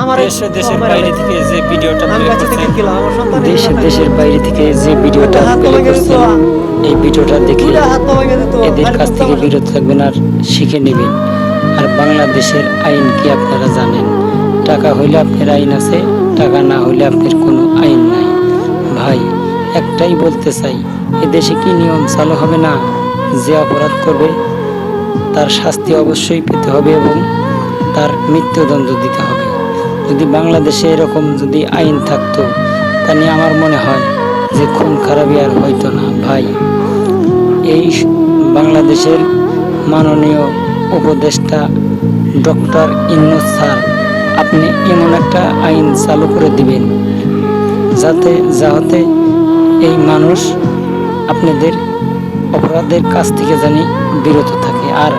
আমার দেশ দেশের বাইরে থেকে যে ভিডিওটা দেশের বাইরে থেকে যে। করছেন এই ভিডিওটা দেখে এদের কাছ থেকে বিরত থাকবেন আর শিখে নেবেন। আর বাংলাদেশের আইন কি আপনারা জানেন? টাকা হইলে আপনার আইন আছে টাকা না হইলে আপনার কোনো আইন নাই। ভাই একটাই বলতে চাই এদেশে কি নিয়ম চালু হবে না? যে অপরাধ করবে তার শাস্তি অবশ্যই পেতে হবে এবং তার মৃত্যুদণ্ড দিতে হবে। যদি বাংলাদেশে এরকম যদি আইন থাকতো, তাহলে আমার মনে হয় যে খুন খারাপই আর হইতো না, ভাই। এই বাংলাদেশের মাননীয় উপদেষ্টা ডক্টর ইন্নুস স্যার, আপনি এমন একটা আইন চালু করে দিবেন, যাতে যাতে এই মানুষ আপনাদের অপরাধের কাছ থেকে জানি বিরত থাকে। আর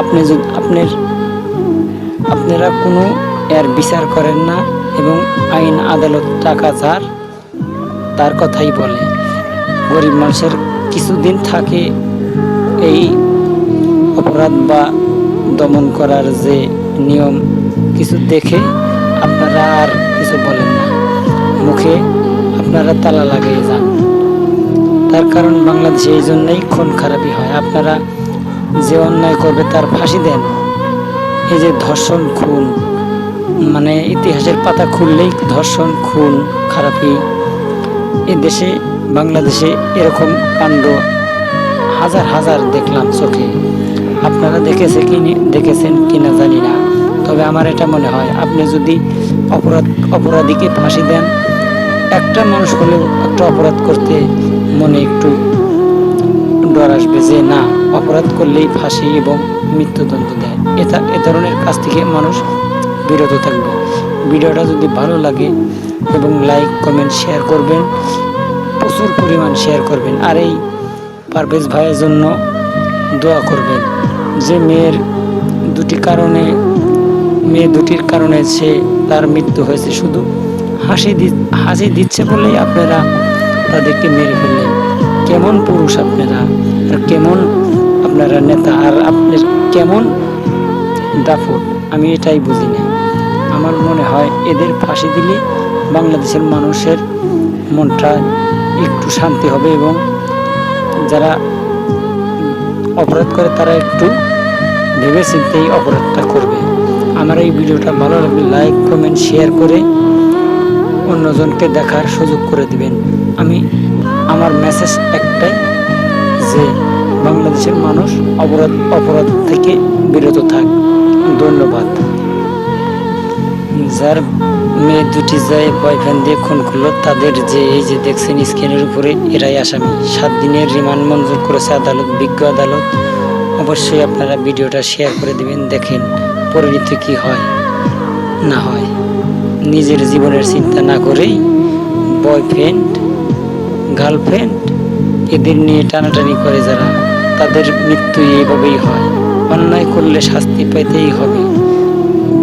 আপনি যদি, আপনার, আপনারা কোনো এর বিচার করেন না এবং আইন, আদালত, টাকা যার তার কথাই বলে। গরিব মানুষের কিছুদিন থাকে এই অপরাধ বা দমন করার যে নিয়ম, কিছু দেখে আপনারা আর কিছু বলেন না। মুখে আপনারা তালা লাগিয়ে যান। তার কারণ বাংলাদেশে এই জন্যই খুন খারাপই হয়। আপনারা যে অন্যায় করবে তার ফাঁসি দেন। এই যে ধর্ষণ, খুন মানে ইতিহাসের পাতা খুললেই ধর্ষণ, খুন, খারাপি। এ দেশে, বাংলাদেশে এরকম কাণ্ড হাজার হাজার দেখলাম চোখে। আপনারা দেখেছে কি দেখেছেন কি না জানি না। তবে আমার এটা মনে হয়, আপনি যদি অপরাধ, অপরাধীকে ফাঁসি দেন, একটা মানুষ হলেও একটা অপরাধ করতে মনে একটু ডর আসবে যে না, অপরাধ করলেই ফাঁসি এবং মৃত্যুদণ্ড দেয়। এ ধরনের কাজ থেকে মানুষ বিরত থাকবে। ভিডিওটা যদি ভালো লাগে এবং লাইক কমেন্ট শেয়ার করবেন, প্রচুর পরিমাণ শেয়ার করবেন। আর এই পারভেজ ভাইয়ের জন্য দোয়া করবেন যে মেয়ের দুটি কারণে, মেয়ে দুটির কারণে সে তার মৃত্যু হয়েছে। শুধু হাসি হাসি দিচ্ছে বলেই আপনারা তাদেরকে মেরে ফেললেন। কেমন পুরুষ আপনারা? আর কেমন আপনারা নেতা? আর আপনার কেমন দাফট আমি এটাই বুঝি না। আমার মনে হয় এদের ফাঁসি দিলে বাংলাদেশের মানুষের মনটা একটু শান্তি হবে এবং যারা অপরাধ করে তারা একটু ভেবে চিন্তেই অপরাধটা করবে। আমার এই ভিডিওটা ভালো লাগলে লাইক, কমেন্ট, শেয়ার করে অন্যজনকে দেখার সুযোগ করে দিবেন। আমি আমার মেসেজ একটাই যে বাংলাদেশের মানুষ অপরাধ অপরাধ থেকে বিরত থাক। ধন্যবাদ। যার মেয়ে দুটি যায় বয়ফ্রেন্ড দিয়ে খুন করল। তাদের যে এই যে দেখছেন স্ক্রিনের উপরে, এরাই আসামি। সাত দিনের রিমান্ড মঞ্জুর করেছে আদালত, বিজ্ঞ আদালত। অবশ্যই আপনারা ভিডিওটা শেয়ার করে দেবেন, দেখেন পরিণতি কি হয়, না হয়। নিজের জীবনের চিন্তা না করেই বয়ফ্রেন্ড, গার্লফ্রেন্ড এদের নিয়ে টানাটানি করে যারা, তাদের মৃত্যু এইভাবেই হয়। অন্যায় করলে শাস্তি পেতেই হবে।